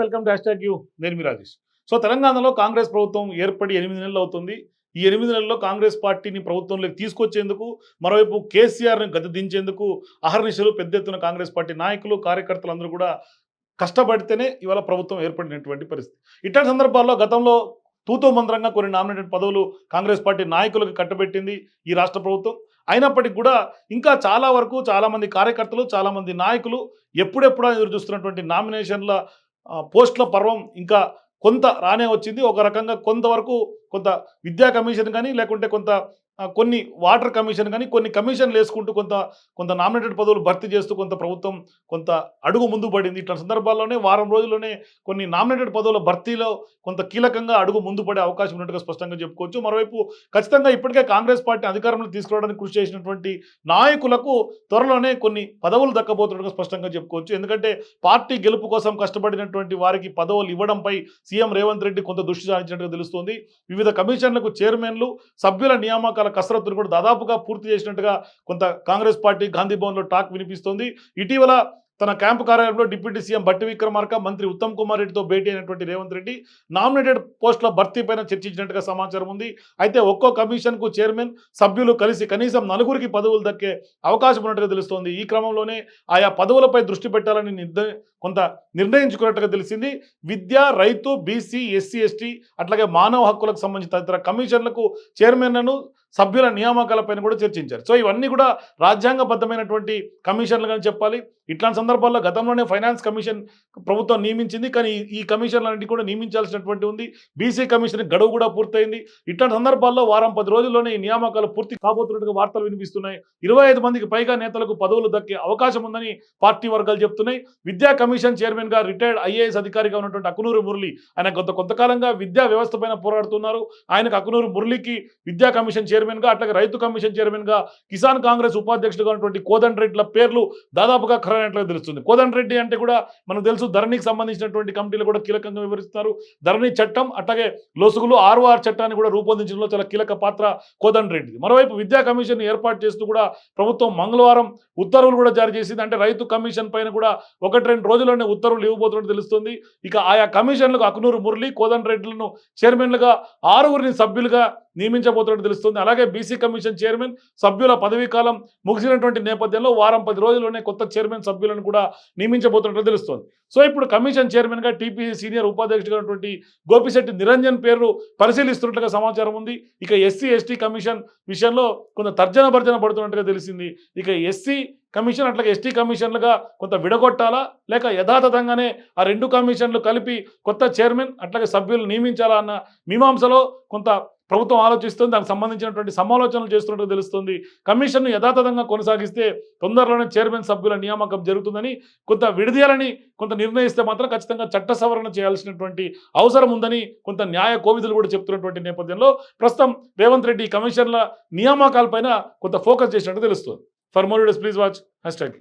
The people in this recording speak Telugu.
Welcome to hash you. నేను మీ రాజేష్. సో తెలంగాణలో కాంగ్రెస్ ప్రభుత్వం ఏర్పడి ఎనిమిది నెలలు అవుతుంది. ఈ ఎనిమిది నెలల్లో కాంగ్రెస్ పార్టీని ప్రభుత్వంలోకి తీసుకొచ్చేందుకు మరోవైపు కేసీఆర్ని గద్దె దించేందుకు అహర్నిశలు పెద్ద ఎత్తున కాంగ్రెస్ పార్టీ నాయకులు కార్యకర్తలు అందరూ కూడా కష్టపడితేనే ఇవాళ ప్రభుత్వం ఏర్పడినటువంటి పరిస్థితి. ఇట్లాంటి సందర్భాల్లో గతంలో తూతూ మంత్రంగా కొన్ని నామినేటెడ్ పదవులు కాంగ్రెస్ పార్టీ నాయకులకు కట్టబెట్టింది ఈ రాష్ట్ర ప్రభుత్వం. అయినప్పటికీ కూడా ఇంకా చాలా వరకు చాలామంది కార్యకర్తలు చాలామంది నాయకులు ఎప్పుడెప్పుడో ఎదురు చూస్తున్నటువంటి నామినేషన్ల పోస్టుల పర్వం ఇంకా కొంత రానే వచ్చింది. ఒక రకంగా కొంతవరకు కొంత విద్యా కమిషన్ కానీ లేకుంటే కొంత కొన్ని వాటర్ కమిషన్ కానీ కొన్ని కమిషన్లు వేసుకుంటూ కొంత కొంత నామినేటెడ్ పదవులు భర్తీ చేస్తూ కొంత ప్రభుత్వం కొంత అడుగు ముందు పడింది. ఇట్లా సందర్భాల్లోనే వారం రోజుల్లోనే కొన్ని నామినేటెడ్ పదవుల భర్తీలో కొంత కీలకంగా అడుగు ముందు పడే అవకాశం ఉన్నట్టుగా స్పష్టంగా చెప్పుకోవచ్చు. మరోవైపు ఖచ్చితంగా ఇప్పటికే కాంగ్రెస్ పార్టీ అధికారంలో తీసుకురావడానికి కృషి చేసినటువంటి నాయకులకు త్వరలోనే కొన్ని పదవులు దక్కబోతున్నట్టుగా స్పష్టంగా చెప్పుకోవచ్చు. ఎందుకంటే పార్టీ గెలుపు కోసం కష్టపడినటువంటి వారికి పదవులు ఇవ్వడంపై సీఎం రేవంత్ రెడ్డి కొంత దృష్టి సారించినట్టుగా తెలుస్తోంది. వివిధ కమిషన్లకు చైర్మన్లు సభ్యుల నియామకాల కసరత్తును కూడా దాదాపుగా పూర్తి చేసినట్టుగా కొంత కాంగ్రెస్ పార్టీ గాంధీ భవన్లో టాక్ వినిపిస్తోంది. ఇటీవల తన క్యాంపు కార్యాలయంలో డిప్యూటీ సీఎం భట్టి విక్రమార్క మంత్రి ఉత్తమ్ కుమార్ రెడ్డితో భేటీ అయినటువంటి రేవంత్ రెడ్డి నామినేటెడ్ పోస్టుల భర్తీ పైన చర్చించినట్టుగా సమాచారం ఉంది. అయితే ఒక్కో కమిషన్కు చైర్మన్ సభ్యులు కలిసి కనీసం నలుగురికి పదవులు దక్కే అవకాశం ఉన్నట్టుగా తెలుస్తోంది. ఈ క్రమంలోనే ఆయా పదవులపై దృష్టి పెట్టాలని కొంత నిర్ణయించుకున్నట్టుగా తెలిసింది. విద్య రైతు బీసీ ఎస్సీ ఎస్టీ అట్లాగే మానవ హక్కులకు సంబంధించిన తదితర కమిషన్లకు చైర్మన్లను సభ్యుల నియామకాలపైన కూడా చర్చించారు. సో ఇవన్నీ కూడా రాజ్యాంగబద్ధమైనటువంటి కమిషన్లు కానీ చెప్పాలి. ఇట్లాంటి సందర్భాల్లో గతంలోనే ఫైనాన్స్ కమిషన్ ప్రభుత్వం నియమించింది కానీ ఈ- ఈ కమిషన్లన్నింటి కూడా నియమించాల్సినటువంటి ఉంది. బీసీ కమిషన్ గడువు కూడా పూర్తయింది. ఇట్లాంటి సందర్భాల్లో వారం పది రోజుల్లోనే ఈ నియామకాలు పూర్తి కాబోతున్నట్టుగా వార్తలు వినిపిస్తున్నాయి. ఇరవై ఐదు మందికి పైగా నేతలకు పదవులు దక్కే అవకాశం ఉందని పార్టీ వర్గాలు చెప్తున్నాయి. విద్యా కమిషన్ చైర్మన్గా రిటైర్డ్ ఐఏఎస్ అధికారిగా ఉన్నటువంటి అకునూరు మురళి ఆయన కొంత కొంతకాలంగా విద్యా వ్యవస్థ పైన పోరాడుతున్నారు. ఆయనకు అకునూరు మురళికి విద్యా కమిషన్ చైర్మన్గా అట్లాగే రైతు కమిషన్ చైర్మన్గా కిసాన్ కాంగ్రెస్ ఉపాధ్యక్షుడుగా ఉన్నటువంటి కోదండ పేర్లు దాదాపుగా ఖరైనట్లుగా తెలుస్తుంది. కోదండ రెడ్డి అంటే కూడా మనకు తెలుసు ధరణికి సంబంధించినటువంటి కమిటీలు కూడా కీలకంగా వివరిస్తారు ధరణి చట్టం అట్లాగే లొసుగులు ఆర్ఓఆర్ చట్టాన్ని కూడా రూపొందించడంలో చాలా కీలక పాత్ర కోదండ రెడ్డి మరోవైపు విద్యా కమిషన్ ఏర్పాటు చేస్తూ కూడా ప్రభుత్వం మంగళవారం ఉత్తర్వులు కూడా జారీ చేసింది. అంటే రైతు కమిషన్ పైన కూడా ఒకటి రెండు రోజుల్లోనే ఉత్తర్వులు ఇవ్వబోతున్నట్టు తెలుస్తుంది. ఇక ఆయా కమిషన్లకు అకునూరు మురళి కోదండ రెడ్డిలను చైర్మన్లుగా ఆరుగురిని సభ్యులుగా నియమించబోతున్నట్టు తెలుస్తుంది. అలాగే బీసీ కమిషన్ చైర్మన్ సభ్యుల పదవీ కాలం ముగిసినటువంటి నేపథ్యంలో వారం పది రోజుల్లోనే కొత్త చైర్మన్ సభ్యులను కూడా నియమించబోతున్నట్లు తెలుస్తుంది. సో ఇప్పుడు కమిషన్ చైర్మన్గా టీపీసీ సీనియర్ ఉపాధ్యక్షుడిగా ఉన్నటువంటి గోపిశెట్టి నిరంజన్ పేరు పరిశీలిస్తున్నట్లుగా సమాచారం ఉంది. ఇక ఎస్సీ ఎస్టీ కమిషన్ విషయంలో కొంత తర్జన భర్జన పడుతున్నట్టుగా తెలిసింది. ఇక ఎస్సీ కమిషన్ అట్లాగే ఎస్టీ కమిషన్లుగా కొంత విడగొట్టాలా? లేక యథాతథంగానే ఆ రెండు కమిషన్లు కలిపి కొత్త చైర్మన్ అట్లాగే సభ్యులు నియమించాలా అన్న మీమాంసలో కొంత ప్రభుత్వం ఆలోచిస్తుంది దానికి సంబంధించినటువంటి సమాలోచనలు చేస్తున్నట్టు తెలుస్తుంది. కమిషన్ను యథాతథంగా కొనసాగిస్తే తొందరలోనే చైర్మన్ సభ్యుల నియామకం జరుగుతుందని కొంత విడదీయాలని కొంత నిర్ణయిస్తే మాత్రం ఖచ్చితంగా చట్ట సవరణ చేయాల్సినటువంటి అవసరం ఉందని కొంత న్యాయ కోవిధులు కూడా చెప్తున్నటువంటి నేపథ్యంలో ప్రస్తుతం రేవంత్ రెడ్డి కమిషన్ల నియామకాలపైన కొంత ఫోకస్ చేసినట్టు తెలుస్తుంది. For more please watch hashtag